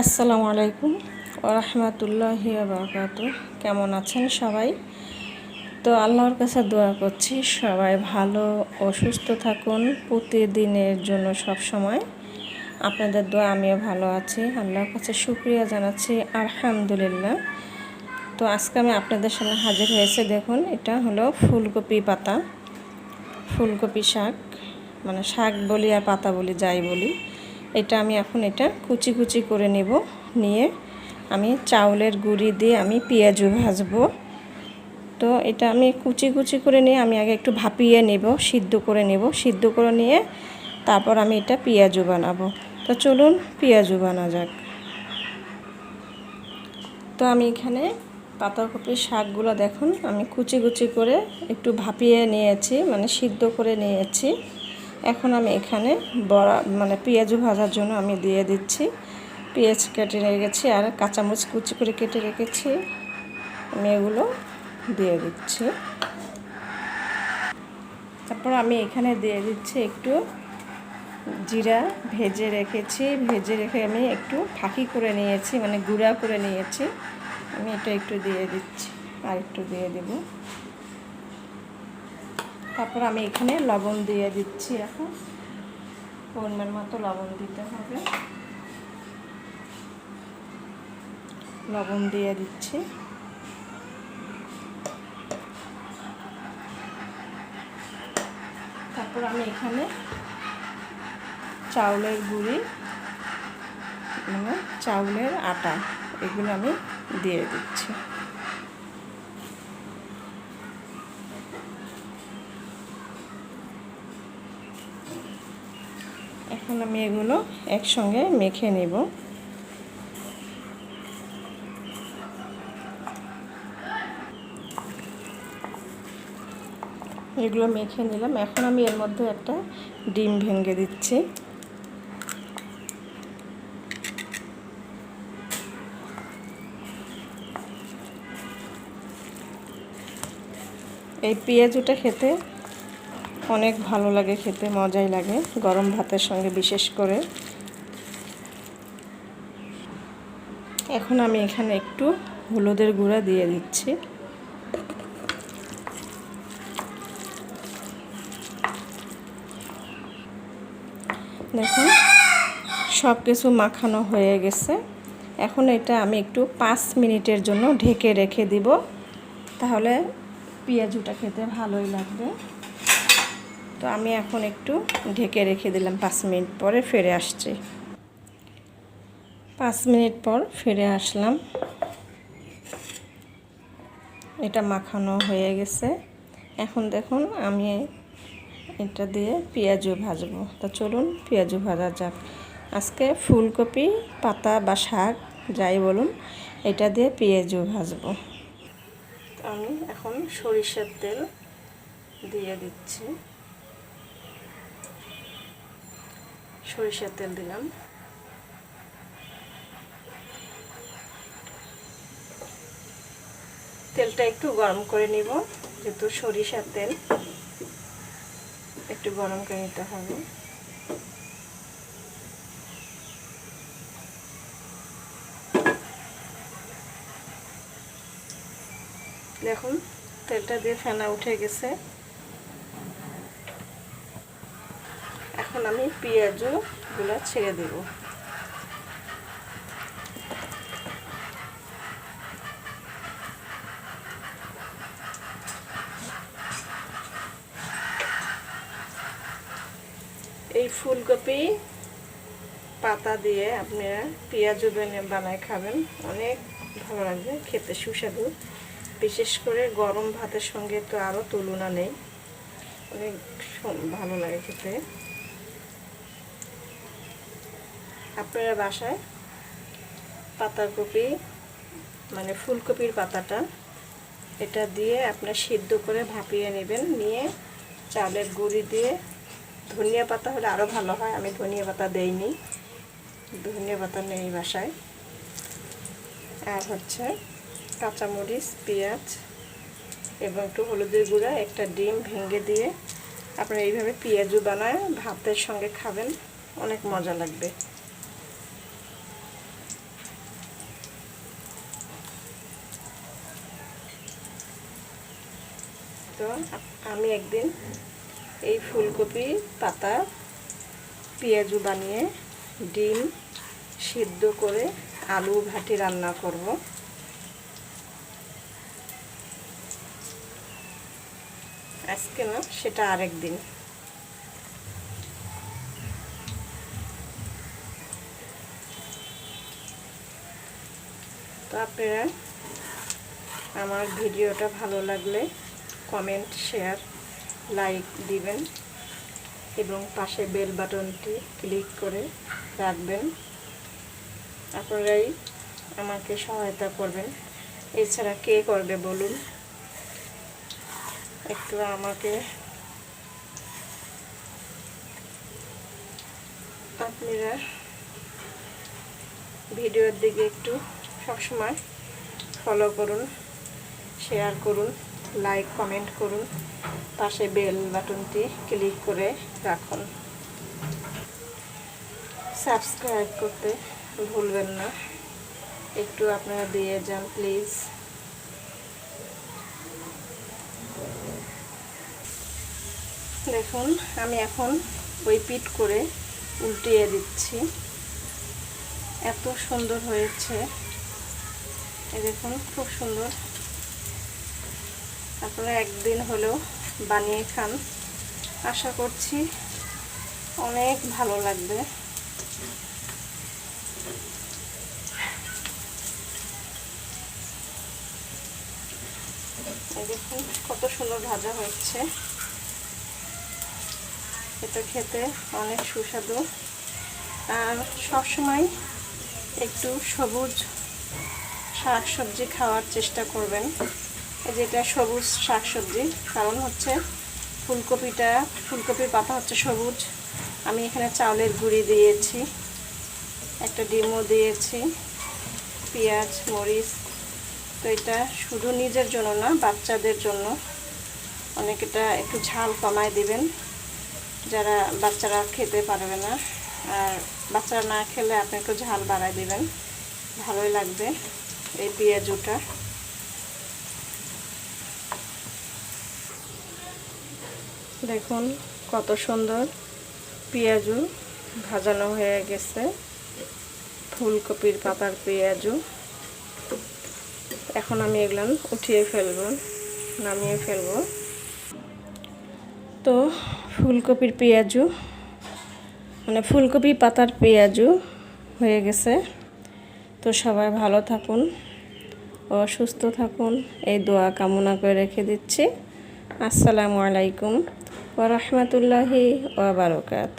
আসসালামু আলাইকুম ওরহমতুল্লাহি বারকাত কেমন আছেন সবাই? তো আল্লাহর কাছে দোয়া করছি, সবাই ভালো ও সুস্থ থাকুন প্রতিদিনের জন্য সব সময় আপনাদের দোয়া আমিও ভালো আছি, আল্লাহর কাছে শুক্রিয়া জানাচ্ছি, আলহামদুলিল্লাহ। তো আজকে আমি আপনাদের সামনে হাজির হয়েছে, দেখুন, এটা হলো ফুলকপি পাতা। ফুলকপি শাক মানে শাক বলি আর পাতা বলি, যাই বলি। এটা আমি এখন এটা কুচি কুচি করে নেব। নিয়ে আমি চাউলের গুঁড়ি দিয়ে আমি পেঁয়াজু ভাজবো। তো এটা আমি কুচি কুচি করে নিয়ে আমি আগে একটু ভাপিয়ে নেব, সিদ্ধ করে নেব। সিদ্ধ করে নিয়ে তারপর আমি এটা পেঁয়াজু বানাবো। তো চলুন পেঁয়াজু বানা যাক। তো আমি এখানে পাতাকপির শাকগুলো দেখুন, আমি কুচি কুচি করে একটু ভাপিয়ে নিয়েছি মানে সিদ্ধ করে নিয়েছি। এখন আমি এখানে বড়া মানে পেঁয়াজু ভাজার জন্য আমি দিয়ে দিচ্ছি। পেঁয়াজ কেটে রেখেছি আর কাঁচামরিচ কুচি করে কেটে রেখেছি। আমি এগুলো দিয়ে দিচ্ছি। তারপর আমি এখানে দিয়ে দিচ্ছি একটু জিরা, ভেজে রেখেছি। ভেজে রেখে আমি একটু ফাঁকি করে নিয়েছি মানে গুঁড়া করে নিয়েছি। আমি এটা একটু দিয়ে দিচ্ছি আর একটু দিয়ে দেবো। তারপর আমি এখানে লবণ দিয়ে দিচ্ছি এখন। পরিমাণ মতো লবণ দিতে হবে। লবণ দিয়ে দিচ্ছি। তারপর আমি এখানে চাউলের গুঁড়ি মানে চাউলের আটা, এগুলো আমি দিয়ে দিচ্ছি। এখন আমি এগুলো একসঙ্গে মেখে নেব। এগুলো মেখে নিলাম। এখন আমি এর মধ্যে একটা ডিম ভেঙে দিচ্ছি। এই পেঁয়াজুটা খেতে অনেক ভালো লাগে খেতে, মজাই লাগে, গরম ভাতের সঙ্গে বিশেষ করে। এখন আমি এখানে একটু হলুদের গুঁড়া দিয়ে দিচ্ছি। দেখুন সব কিছু মাখানো হয়ে গেছে। এখন এটা আমি একটু পাঁচ মিনিটের জন্য ঢেকে রেখে দিব। তাহলে পেঁয়াজুটা খেতে ভালোই লাগবে। তো আমি এখন একটু ঢেকে রেখে দিলাম পাঁচ মিনিট পরে ফিরে আসছি। পাঁচ মিনিট পর ফিরে আসলাম। এটা মাখানো হয়ে গেছে। এখন দেখুন আমি এটা দিয়ে পেঁয়াজও ভাজবো। তো চলুন পেঁয়াজও ভাজা যাক। আজকে ফুলকপি, পাতা বা শাক, যাই বলুন, এটা দিয়ে পেঁয়াজও ভাজবো। আমি এখন সরিষার তেল দিয়ে দিচ্ছি। সরিষার তেল দিলাম। তেলটা একটু গরম করে নিব, যেহেতু সরিষার তেল। একটু গরম করে নিতে হবে। দেখুন, তেলটা দিয়ে ফেনা উঠে গেছে। এখন আমি পেঁয়াজগুলো ছেড়ে দেব। এই ফুলকপি পাতা দিয়ে আপনারা পেঁয়াজও বানায় খাবেন। অনেক ভালো লাগবে, খেতে সুস্বাদু। বিশেষ করে গরম ভাতের সঙ্গে তো আরও তুলনা নেই। অনেক ভালো লাগে খেতে। আপনারা বাসায় পাতাকপি মানে ফুলকপির পাতাটা, এটা দিয়ে আপনার সিদ্ধ করে ভাপিয়ে নেবেন। নিয়ে চালের গুঁড়ি দিয়ে ধনিয়া পাতা হলে আরও ভালো হয়, আমি ধনিয়া পাতা দেইনি। ধনিয়া পাতা নেই বাসায়। আর হচ্ছে কাঁচামরিচ, পেঁয়াজ এবং একটু হলুদের গুঁড়া, একটা ডিম ভেঙে দিয়ে আপনারা এইভাবে পেঁয়াজও বানায়, ভাতের সঙ্গে খাবেন, অনেক মজা লাগবে। তো আমি একদিন এই ফুলকপি, পাতা, পেঁয়াজু বানিয়ে ডিম সিদ্ধ করে আলু ভাটি রান্না করব। আজকে না, সেটা আরেক দিন তো আপনারা আমার ভিডিওটা ভালো লাগলে কমেন্ট শেয়ার লাইক দিবেন এবং পাশে বেল বাটনটি ক্লিক করে রাখবেন। আপনারাই আমাকে সহায়তা করবেন। এছাড়া কে করবে বলুন? একটু আমাকে আপনারা ভিডিওর দিকে একটু সবসময় ফলো করুন শেয়ার করুন। লাইক কমেন্ট করুন। পাশে বেল বাটনটি ক্লিক করে রাখুন। সাবস্ক্রাইব করতে ভুলবেন না। একটু আপনারা দিয়ে যান প্লিজ দেখুন, আমি এখন ওই করে উল্টিয়ে দিচ্ছি। এত সুন্দর হয়েছে। দেখুন, খুব সুন্দর। আপনারা একদিন হলেও বানিয়ে খান। আশা করছি অনেক ভালো লাগবে। দেখুন, কত সুন্দর ভাজা হচ্ছে এটা খেতে অনেক সুস্বাদু। আর সবসময় একটু সবুজ শাক সবজি খাওয়ার চেষ্টা করবেন। যেটা সবুজ শাক সবজি কারণ হচ্ছে ফুলকপিটা, ফুলকপির পাতা হচ্ছে সবুজ। আমি এখানে চাউলের গুঁড়ি দিয়েছি, একটা ডিমও দিয়েছি, পেঁয়াজ, মরিচ। তো এটা শুধু নিজের জন্য না, বাচ্চাদের জন্য। অনেক এটা একটু ঝাল কমায় দিবেন, যারা বাচ্চারা খেতে পারবে না। আর বাচ্চারা না খেলে আপনি একটু ঝাল বাড়ায় দিবেন, ভালোই লাগবে এই পেঁয়াজুটা। দেখুন, কত সুন্দর পেঁয়াজু ভাজানো হয়ে গেছে। ফুলকপির পাতার পেঁয়াজু। এখন আমি এগুলো উঠিয়ে ফেলব, নামিয়ে ফেলব। তো ফুলকপির পেঁয়াজু মানে ফুলকপি পাতার পেঁয়াজু হয়ে গেছে। তো সবাই ভালো থাকুন ও সুস্থ থাকুন, এই দোয়া কামনা করে রেখে দিচ্ছি। আসসালামু আলাইকুম। ওরহমতুল্লাহি ওবরকাত